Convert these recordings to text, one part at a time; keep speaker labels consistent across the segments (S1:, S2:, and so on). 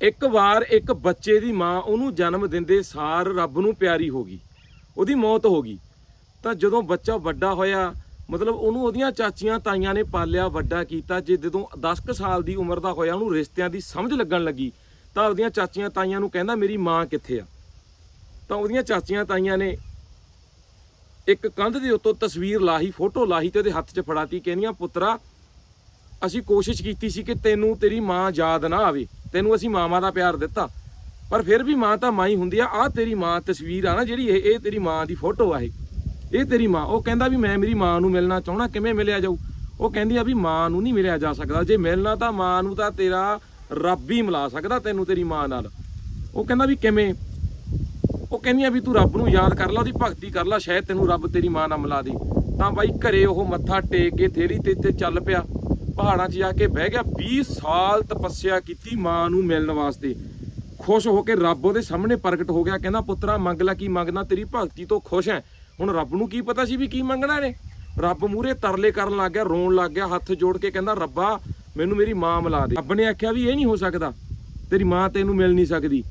S1: ਇੱਕ ਵਾਰ ਇੱਕ ਬੱਚੇ ਦੀ ਮਾਂ ਉਹਨੂੰ ਜਨਮ ਦਿੰਦੇ ਸਾਰ ਰੱਬ ਨੂੰ ਪਿਆਰੀ ਹੋ ਗਈ, ਉਹਦੀ ਮੌਤ ਹੋ ਗਈ। ਤਾਂ ਜਦੋਂ ਬੱਚਾ ਵੱਡਾ ਹੋਇਆ, ਮਤਲਬ ਉਹਨੂੰ ਉਹਦੀਆਂ ਚਾਚੀਆਂ ਤਾਈਆਂ ਨੇ ਪਾਲਿਆ, ਵੱਡਾ ਕੀਤਾ, ਜੇ ਜਦੋਂ 10 ਕੁ ਸਾਲ ਦੀ ਉਮਰ ਦਾ ਹੋਇਆ, ਉਹਨੂੰ ਰਿਸ਼ਤਿਆਂ ਦੀ ਸਮਝ ਲੱਗਣ ਲੱਗੀ, ਤਾਂ ਉਹਦੀਆਂ ਚਾਚੀਆਂ ਤਾਈਆਂ ਨੂੰ ਕਹਿੰਦਾ, ਮੇਰੀ ਮਾਂ ਕਿੱਥੇ ਆ? ਤਾਂ ਉਹਦੀਆਂ ਚਾਚੀਆਂ ਤਾਈਆਂ ਨੇ ਇੱਕ ਕੰਧ ਦੇ ਉੱਤੋਂ ਤਸਵੀਰ ਲਾਹੀ, ਫੋਟੋ ਲਾਹੀ ਤੇ ਉਹਦੇ ਹੱਥ 'ਚ ਫੜਾਤੀ, ਕਹਿੰਦੀਆਂ, ਪੁੱਤਰਾ, ਅਸੀਂ ਕੋਸ਼ਿਸ਼ ਕੀਤੀ ਸੀ ਕਿ ਤੈਨੂੰ ਤੇਰੀ ਮਾਂ ਯਾਦ ਨਾ ਆਵੇ। ਤੈਨੂੰ ਅਸੀਂ ਮਾਵਾਂ ਦਾ ਪਿਆਰ ਦਿੱਤਾ। ਪਰ ਫਿਰ ਵੀ ਮਾਂ ਤਾਂ ਮਾਂ ਹੀ ਹੁੰਦੀ ਆ। ਆ ਤੇਰੀ ਮਾਂ ਤਸਵੀਰ ਆ ਨਾ ਜਿਹੜੀ ਇਹ ਇਹ ਤੇਰੀ ਮਾਂ ਦੀ ਫੋਟੋ ਆ ਇਹ। ਇਹ ਤੇਰੀ ਮਾਂ। ਉਹ ਕਹਿੰਦਾ ਵੀ ਮੈਂ ਮੇਰੀ ਮਾਂ ਨੂੰ ਮਿਲਣਾ ਚਾਹਣਾ ਕਿਵੇਂ ਮਿਲਿਆ ਜਾਊ? ਉਹ ਕਹਿੰਦੀ ਆ ਵੀ ਮਾਂ ਨੂੰ ਨਹੀਂ ਮਿਲਿਆ ਜਾ ਸਕਦਾ। ਜੇ ਮਿਲਣਾ ਤਾਂ ਮਾਂ ਨੂੰ ਤਾਂ ਤੇਰਾ ਰੱਬ ਹੀ ਮਿਲਾ ਸਕਦਾ ਤੈਨੂੰ ਤੇਰੀ ਮਾਂ ਨਾਲ। ਉਹ ਕਹਿੰਦਾ ਵੀ ਕਿਵੇਂ? ਉਹ ਕਹਿੰਦੀ ਆ ਵੀ ਤੂੰ ਰੱਬ ਨੂੰ ਯਾਦ ਕਰ ਲੈ, ਉਹਦੀ ਭਗਤੀ ਕਰ ਲੈ, ਸ਼ਾਇਦ ਤੈਨੂੰ ਰੱਬ ਤੇਰੀ ਮਾਂ ਨਾਲ ਮਿਲਾ ਦੇ। ਤਾਂ ਬਾਈ ਘਰੇ ਉਹ ਮੱਥਾ ਟੇਕ ਕੇ ਥੇਰੀ ਤੇ ਤੇ ਚੱਲ ਪਿਆ। ਪਹਾੜਾਂ 'ਚ ਜਾ ਕੇ ਬਹਿ ਗਿਆ 20 ਸਾਲ ਤਪੱਸਿਆ ਕੀਤੀ ਮਾਂ ਨੂੰ ਮਿਲਣ ਵਾਸਤੇ। ਖੁਸ਼ ਹੋ ਕੇ ਰੱਬ ਉਹਦੇ ਸਾਹਮਣੇ ਪ੍ਰਗਟ ਹੋ ਗਿਆ, ਕਹਿੰਦਾ, ਪੁੱਤਰਾ, ਮੰਗ ਲੈ ਕੀ ਮੰਗਣਾ, ਤੇਰੀ ਭਗਤੀ ਤੋਂ ਖੁਸ਼ ਹੈ ਹੁਣ ਰੱਬ ਨੂੰ ਕੀ ਪਤਾ ਸੀ ਵੀ ਕੀ ਮੰਗਣਾ ਨੇ ਰੱਬ ਮੂਰੇ ਤਰਲੇ ਕਰਨ ਲੱਗ ਗਿਆ, ਰੋਣ ਲੱਗ ਗਿਆ, ਹੱਥ ਜੋੜ ਕੇ ਕਹਿੰਦਾ, ਰੱਬਾ, ਮੈਨੂੰ ਮੇਰੀ ਮਾਂ ਮਿਲਾ ਦੇ। ਰੱਬ ਨੇ ਆਖਿਆ ਵੀ ਇਹ ਨਹੀਂ ਹੋ ਸਕਦਾ, ਤੇਰੀ ਮਾਂ ਤੈਨੂੰ ਮਿਲ ਨਹੀਂ ਸਕਦੀ।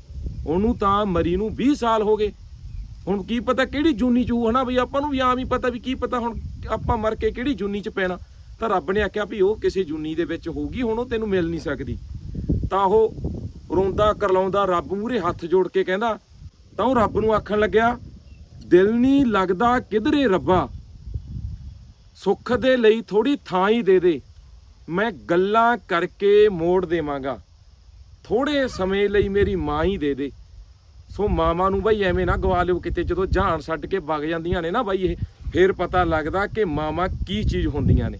S1: ਉਹਨੂੰ ਤਾਂ ਮਰੀ ਨੂੰ 20 ਸਾਲ ਹੋ ਗਏ। ਹੁਣ ਕੀ ਪਤਾ ਕਿਹੜੀ ਜੂਨੀ ਚ, ਹਨਾ ਬਈ, ਆਪਾਂ ਨੂੰ ਵੀ ਆਮ ਹੀ ਪਤਾ ਵੀ ਕੀ ਪਤਾ ਹੁਣ ਆਪਾਂ ਮਰ ਕੇ ਕਿਹੜੀ ਜੂਨੀ ਚ ਪੈਣਾ। ਤਾਂ ਰੱਬ ਨੇ ਆਖਿਆ ਵੀ ਉਹ ਕਿਸੇ ਜੂਨੀ ਦੇ ਵਿੱਚ ਹੋਊਗੀ, ਹੁਣ ਉਹ ਤੈਨੂੰ ਮਿਲ ਨਹੀਂ ਸਕਦੀ। ਤਾਂ ਉਹ ਰੋਂਦਾ ਕਰਲਾਉਂਦਾ ਰੱਬ ਮੂਰੇ ਹੱਥ ਜੋੜ ਕੇ ਕਹਿੰਦਾ, ਤਾਂ ਉਹ ਰੱਬ ਨੂੰ ਆਖਣ ਲੱਗਿਆ, ਦਿਲ ਨਹੀਂ ਲੱਗਦਾ ਕਿਧਰੇ ਰੱਬਾ, ਸੁੱਖ ਦੇ ਲਈ ਥੋੜੀ ਥਾਂ ਹੀ ਦੇ ਦੇ, ਮੈਂ ਗੱਲਾਂ ਕਰਕੇ ਮੋੜ ਦੇਵਾਂਗਾ ਥੋੜੇ ਸਮੇਂ ਲਈ ਮੇਰੀ ਮਾਂ ਹੀ ਦੇ ਦੇ। ਸੋ ਮਾਵਾਂ ਨੂੰ ਬਈ ਐਵੇਂ ਨਾ ਗਵਾ ਲਿਓ ਕਿਤੇ, ਜਦੋਂ ਜਹਾਨ ਛੱਡ ਕੇ ਵਗ ਜਾਂਦੀਆਂ ਨੇ ਨਾ ਬਾਈ ਇਹ, ਫੇਰ ਪਤਾ ਲੱਗਦਾ ਕਿ ਮਾਵਾਂ ਕੀ ਚੀਜ਼ ਹੁੰਦੀਆਂ ਨੇ।